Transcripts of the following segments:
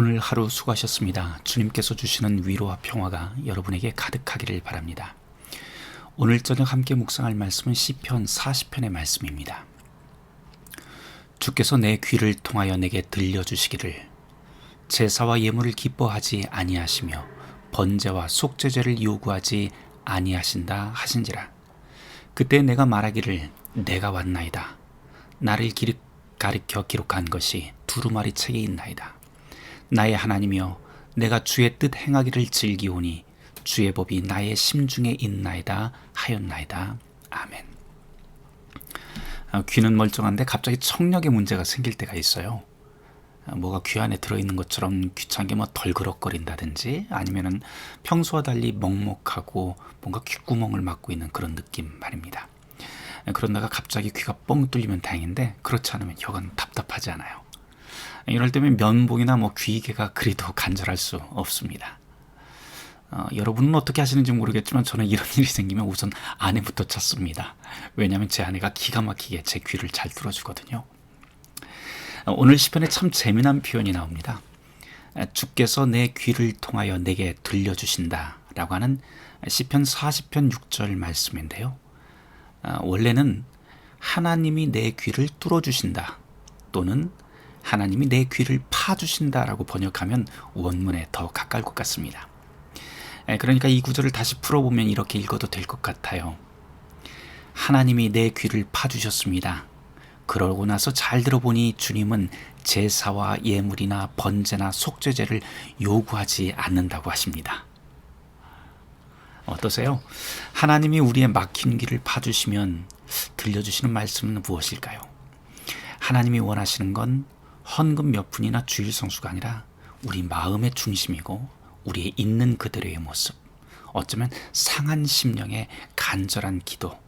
오늘 하루 수고하셨습니다. 주님께서 주시는 위로와 평화가 여러분에게 가득하기를 바랍니다. 오늘 저녁 함께 묵상할 말씀은 시편 40편의 말씀입니다. 주께서 내 귀를 통하여 내게 들려주시기를 제사와 예물을 기뻐하지 아니하시며 번제와 속죄제를 요구하지 아니하신다 하신지라 그때 내가 말하기를 내가 왔나이다 나를 가르켜 기록한 것이 두루마리 책에 있나이다 나의 하나님이여 내가 주의 뜻 행하기를 즐기오니 주의 법이 나의 심중에 있나이다 하였나이다 아멘 아, 귀는 멀쩡한데 갑자기 청력에 문제가 생길 때가 있어요. 아, 뭐가 귀 안에 들어있는 것처럼 귀찮게 뭐 덜그럭거린다든지 아니면은 평소와 달리 먹먹하고 뭔가 귓구멍을 막고 있는 그런 느낌 말입니다. 아, 그런다가 갑자기 귀가 뻥 뚫리면 다행인데 그렇지 않으면 여간 답답하지 않아요. 이럴 때면 면봉이나 뭐 귀개가 그리도 간절할 수 없습니다. 어, 여러분은 어떻게 하시는지 모르겠지만 저는 이런 일이 생기면 우선 아내부터 찾습니다. 왜냐하면 제 아내가 기가 막히게 제 귀를 잘 뚫어주거든요. 어, 오늘 시편에 참 재미난 표현이 나옵니다. 어, 주께서 내 귀를 통하여 내게 들려주신다라고 하는 시편 40편 6절 말씀인데요. 어, 원래는 하나님이 내 귀를 뚫어주신다 또는 하나님이 내 귀를 파주신다라고 번역하면 원문에 더 가까울 것 같습니다. 예, 그러니까 이 구절을 다시 풀어보면 이렇게 읽어도 될 것 같아요. 하나님이 내 귀를 파주셨습니다. 그러고 나서 잘 들어보니 주님은 제사와 예물이나 번제나 속죄제를 요구하지 않는다고 하십니다. 어떠세요? 하나님이 우리의 막힌 길을 파주시면 들려주시는 말씀은 무엇일까요? 하나님이 원하시는 건 헌금 몇 푼이나 주일 성수가 아니라 우리 마음의 중심이고 우리의 있는 그대로의 모습, 어쩌면 상한 심령의 간절한 기도,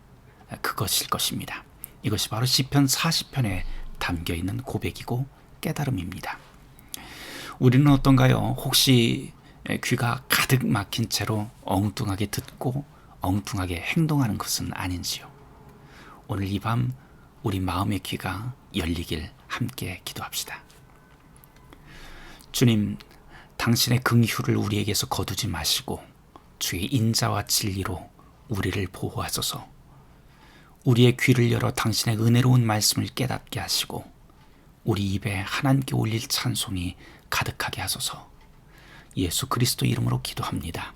그것일 것입니다. 이것이 바로 시편 40편에 담겨 있는 고백이고 깨달음입니다. 우리는 어떤가요? 혹시 귀가 가득 막힌 채로 엉뚱하게 듣고 엉뚱하게 행동하는 것은 아닌지요? 오늘 이 밤 우리 마음의 귀가 열리길 함께 기도합시다. 주님, 당신의 긍휼을 우리에게서 거두지 마시고 주의 인자와 진리로 우리를 보호하소서. 우리의 귀를 열어 당신의 은혜로운 말씀을 깨닫게 하시고 우리 입에 하나님께 올릴 찬송이 가득하게 하소서. 예수 그리스도 이름으로 기도합니다.